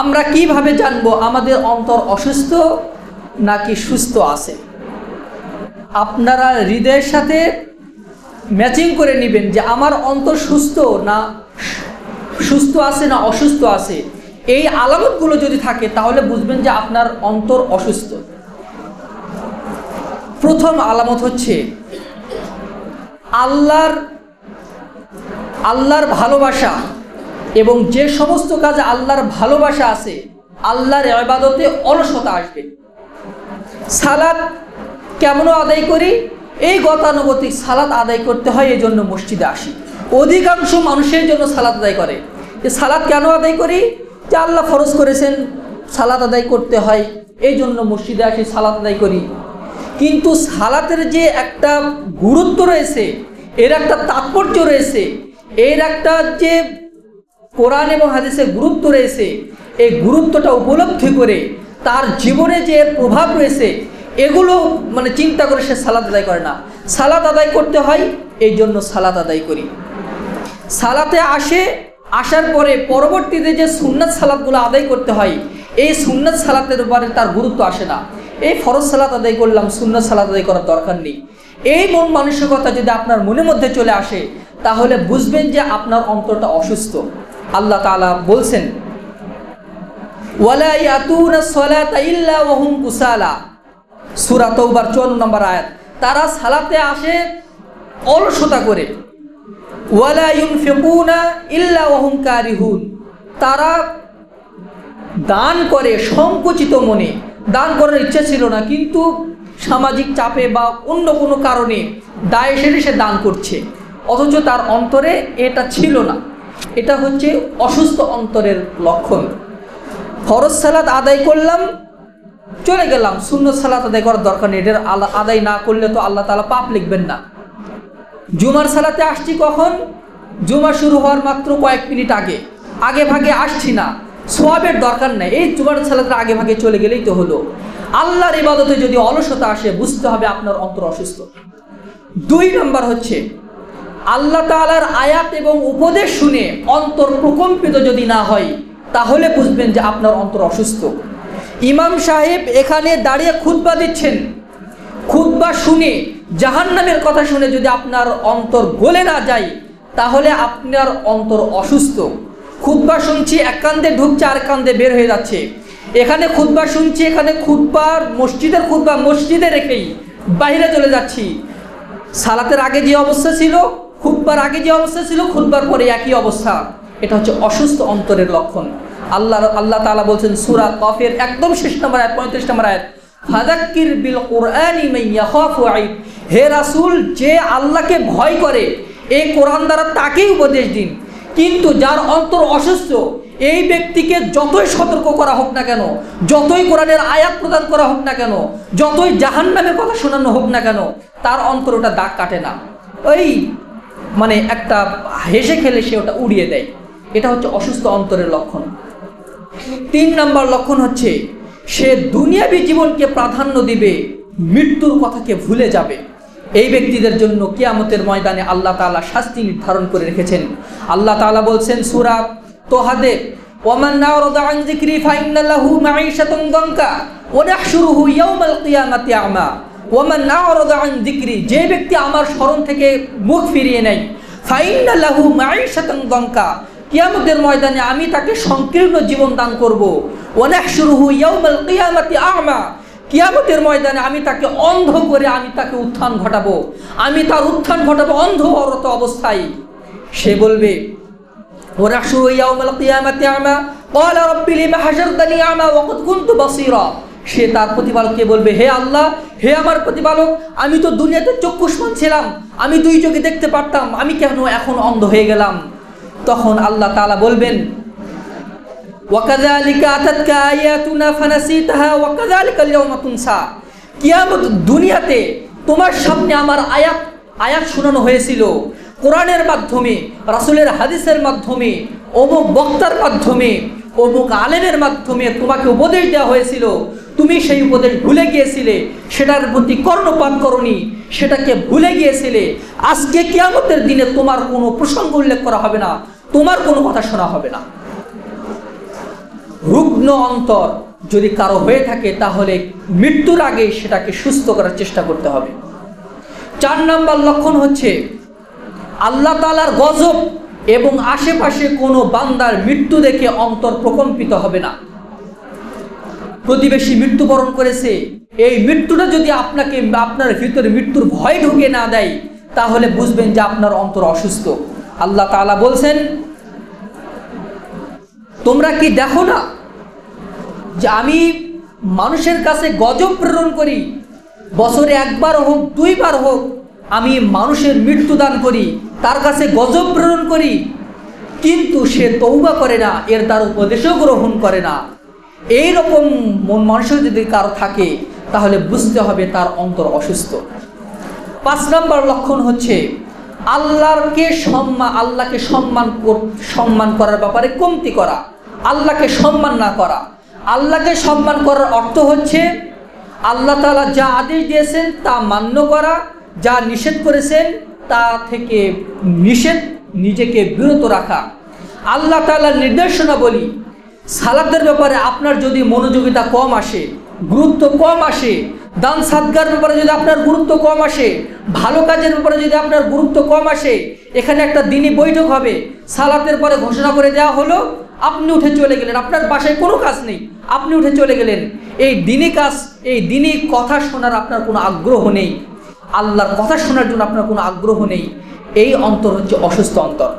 আমরা কীভাবে জানব আমাদের অন্তর অসুস্থ নাকি সুস্থ আছে? আপনারা হৃদয়ের সাথে ম্যাচিং করে নেবেন যে আমার অন্তর সুস্থ না সুস্থ আছে না অসুস্থ আছে। এই আলামতগুলো যদি থাকে, তাহলে বুঝবেন যে আপনার অন্তর অসুস্থ। প্রথম আলামত হচ্ছে, আল্লাহর আল্লাহর ভালোবাসা এবং যে সমস্ত কাজে আল্লাহর ভালোবাসা আছে, আল্লাহর আবাদতে অলসতা আসবে। সালাদ কেমন আদায় করি? এই গতানুগতিক সালাদ আদায় করতে হয় এই জন্য মসজিদে আসি। অধিকাংশ মানুষের জন্য সালাদ আদায় করে। যে সালাদ কেন আদায় করি? যে আল্লাহ ফরজ করেছেন সালাদ আদায় করতে হয় এই জন্য মসজিদে আসি সালাদ আদায় করি। কিন্তু সালাতের যে একটা গুরুত্ব রয়েছে, এর একটা তাৎপর্য রয়েছে, এর একটা যে কোরআন এবং হাদিসের গুরুত্ব রয়েছে, এই গুরুত্বটা উপলব্ধি করে তার জীবনে যে প্রভাব রয়েছে, এগুলো মানে চিন্তা করে সে সালাদ আদায় করে না। সালাদ আদায় করতে হয়, এই জন্য সালাদ আদায় করি। সালাতে আসে, আসার পরে পরবর্তীতে যে সুন্নাত সালাদগুলো আদায় করতে হয়, এই সুন্নাত সালাতের উপরে তার গুরুত্ব আসে না। এই ফরজ সালাত আদায় করলাম, সুন্নাত সালাত আদায় করার দরকার নেই। এই মন মানসিকতা যদি আপনার মনের মধ্যে চলে আসে, তাহলে বুঝবেন যে আপনার অন্তরটা অসুস্থ। আল্লাহ তালা বলছেন সূরা তওবার 54 নম্বর আয়াত, তারা সালাতে আসে অলসতা করে। কারিহুন। তারা দান করে সংকুচিত মনে। দান করার ইচ্ছা ছিল না, কিন্তু সামাজিক চাপে বা অন্য কোনো কারণে দায় সেরে সে দান করছে। অথচ তার অন্তরে এটা ছিল না। এটা হচ্ছে অসুস্থ অন্তরের লক্ষণ। ফরজ সালাত আদায় করলাম, চলে গেলাম। শূন্য সালাত আদায় করার দরকার নেই। এটার আল্লাহ আদায় না করলে তো আল্লাহ তালা পাপ লিখবেন না। জুমার সালাতে আসছি কখন? জুমা শুরু হওয়ার মাত্র কয়েক মিনিট আগে। আগে ভাগে আসছি না। সোয়াবের দরকার নেই। এই জুমার সালাতের আগে ভাগে চলে গেলেই তো হলো। আল্লাহর ইবাদতে যদি অলসতা আসে, বুঝতে হবে আপনার অন্তর অসুস্থ। দুই নম্বর হচ্ছে আল্লাহ তালার আয়াত এবং উপদেশ শুনে অন্তর প্রকম্পিত যদি না হয়, তাহলে বুঝবেন যে আপনার অন্তর অসুস্থ। ইমাম সাহেব এখানে দাঁড়িয়ে খুতবা দিচ্ছেন। খুতবা শুনে, জাহান্নামের কথা শুনে যদি আপনার অন্তর গলে না যায়, তাহলে আপনার অন্তর অসুস্থ। খুতবা শুনছি এক কান্দে ঢুকছে আর কান্দে বের হয়ে যাচ্ছে। এখানে খুতবা শুনছি, এখানে খুতবার মসজিদের খুতবা মসজিদে রেখেই বাইরে চলে যাচ্ছি। সালাতের আগে যে অবস্থা ছিল খুতবার আগে যে অবস্থা ছিল, খুববার পরে একই অবস্থা। এটা হচ্ছে অসুস্থ অন্তরের লক্ষণ। আল্লাহ আল্লাহ তালা বলছেন সুরা কফের, একদম শেষ নম্বর আয়াত, পঁয়ত্রিশ নম্বর আয়াত ফাদাক্কির বিল কোরআনি হে রাসূল, যে আল্লাহকে ভয় করে এই কোরআন দ্বারা তাকেই উপদেশ দিন। কিন্তু যার অন্তর অসুস্থ, এই ব্যক্তিকে যতই সতর্ক করা হোক না কেন, যতই কোরআনের আয়াত প্রদান করা হোক না কেন, যতই জাহান্নামের কথা শোনানো হোক না কেন, তার অন্তর ওটা দাগ কাটে না। ওই মানে একটা হেসে খেলে সে ওটা উড়িয়ে দেয়। এটা হচ্ছে অসুস্থ অন্তরের লক্ষণ। তিন নম্বর লক্ষণ হচ্ছে, সে দুনিয়াবি জীবনকে প্রাধান্য দিবে, মৃত্যুর কথাকে ভুলে যাবে। এই ব্যক্তিদের জন্য কিয়ামতের ময়দানে আল্লাহ তাআলা শাস্তি নির্ধারণ করে রেখেছেন। আল্লাহ তাআলা বলছেন, সূরা তোহাদে ওমান নারদ আন যিকরি ফাইন্না লাহু মাঈশাতান দানকা ওয়া নাহশুরুহু ইয়াওমাল কিয়ামাতি আমা। ওমান আন যিকরি, যে ব্যক্তি আমার স্মরণ থেকে মুখ ফিরিয়ে নেয়, ফাইন্না লাহু মাঈশাতান দানকা, কিয়ামতের ময়দানে আমি তাকে সংকীর্ণ জীবন দান করব। ওয়ানাহশুরুহু ইয়াউমাল কিয়ামাতি আ'মা, কিয়ামতের ময়দানে আমি তাকে অন্ধ করে আমি তাকে উত্থান ঘটাবো। আমি তার উত্থান ঘটাবো অন্ধ অরত অবস্থায়। সে বলবে ওয়ানাহশুরু ইয়াউমাল কিয়ামাতি আ'মা, ক্বালা রাব্বি লিমা হাশারতানি আ'মা ক্বাদ কুনতু বাসীরা। সে তার প্রতিপালককে বলবে, হে আল্লাহ, হে আমার প্রতিপালক, আমি তো দুনিয়াতে চক্ষুষ্মান ছিলাম। আমি দুই চোখে দেখতে পারতাম। আমি কেন এখন অন্ধ হয়ে গেলাম? তখন আল্লাহ তাআলা বলবেন কিয়ামত দুনিয়াতে তোমার সামনে আমার আয়াত আয়াত শোনানো হয়েছিল। কোরআনের মাধ্যমে, রাসূলের হাদিসের মাধ্যমে, অমুক বক্তার মাধ্যমে অমুক আলেমের মাধ্যমে তোমাকে উপদেশ দেওয়া হয়েছিল। তুমি সেই উপদেশ ভুলে গিয়েছিলে। সেটার প্রতি কর্ণপাত করনি। সেটাকে ভুলে গিয়েছিলে। আজকে কিয়ামতের দিনে তোমার কোনো প্রসঙ্গ উল্লেখ করা হবে না। তোমার কোনো কথা শোনা হবে না। রুগ্ন অন্তর যদি কারও হয়ে থাকে, তাহলে মৃত্যুর আগে সেটাকে সুস্থ করার চেষ্টা করতে হবে। চার নম্বর লক্ষণ হচ্ছে, আল্লাহ তালার গজব এবং আশেপাশে কোনো বান্দার মৃত্যু দেখে অন্তর প্রকম্পিত হবে না। প্রতিবেশী মৃত্যুবরণ করেছে। এই মৃত্যুটা যদি আপনাকে, আপনার ভিতরে মৃত্যুর ভয় ঢুকে না দেয়, তাহলে বুঝবেন যে আপনার অন্তর অসুস্থ। আল্লাহ তাআলা বলছেন, তোমরা কি দেখো না যে আমি মানুষের কাছে গজব প্রেরণ করি? বছরে একবার হোক, দুইবার হোক আমি মানুষের মৃত্যু দান করি, তার কাছে গজব প্রেরণ করি, কিন্তু সে তৌবা করে না, এর তার উপদেশও গ্রহণ করে না। এই রকম মন মানুষের যদি কারও থাকে, তাহলে বুঝতে হবে তার অন্তর অসুস্থ। পাঁচ নম্বর লক্ষণ হচ্ছে আল্লাহকে সম্মান আল্লাহকে সম্মান সম্মান করার ব্যাপারে কমতি করা, আল্লাহকে সম্মান না করা। আল্লাহকে সম্মান করার অর্থ হচ্ছে, আল্লাহ তাআলা যা আদেশ দিয়েছেন তা মান্য করা যা নিষেধ করেছেন, তা থেকে নিষেধ নিজেকে বিরত রাখা। আল্লাহ তালার নির্দেশনা বলি সালাদের ব্যাপারে আপনার যদি মনোযোগিতা কম আসে, গুরুত্ব কম আসে, দান সাদগার ব্যাপারে যদি আপনার গুরুত্ব কম আসে, ভালো কাজের ব্যাপারে যদি আপনার গুরুত্ব কম আসে, এখানে একটা দিনই বৈঠক হবে। সালাতের পরে ঘোষণা করে দেওয়া হলো, আপনি উঠে চলে গেলেন। আপনার বাসায় কোনো কাজ নেই, আপনি উঠে চলে গেলেন। এই দিনই কাজ, এই দিনই কথা শোনার আপনার কোনো আগ্রহ নেই। আল্লাহর কথা শোনার জন্য আপনার কোনো আগ্রহ নেই। এই অন্তর হচ্ছে অসুস্থ অন্তর।